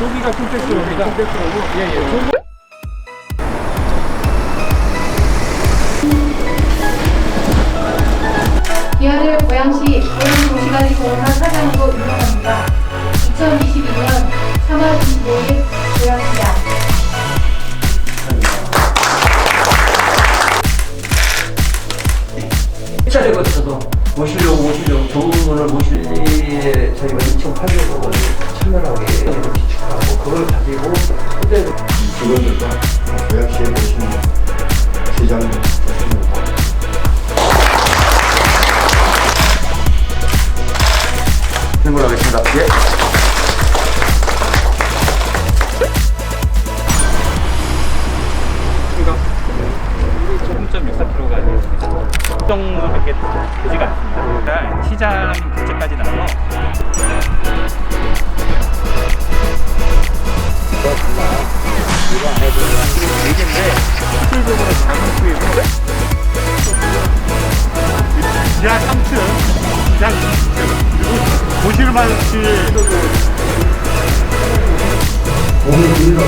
여기가 킨텍스로입니다. 킨텍스로고. 예, 예. 기아를 고양시 고양 도시가리 공원화 사장으로 유명합니다. 2022년 3월 25일 고양시장 차례 거쳐서 모시려고 모시려고 좋은 분을 모실 때 저희가 2,800억 원을 참여하게 기축하고 그걸 가지고 그대로 직원들과 고양시에 계신 시장 좋습니다. 행보하겠습니다. 예. 정도밖에 되지가 않습니다. 그러니까 시장 근처까지 나서. 실질적으로 작은 수입 지하 3층, 지하 2층, 보실만 씨 오늘 일로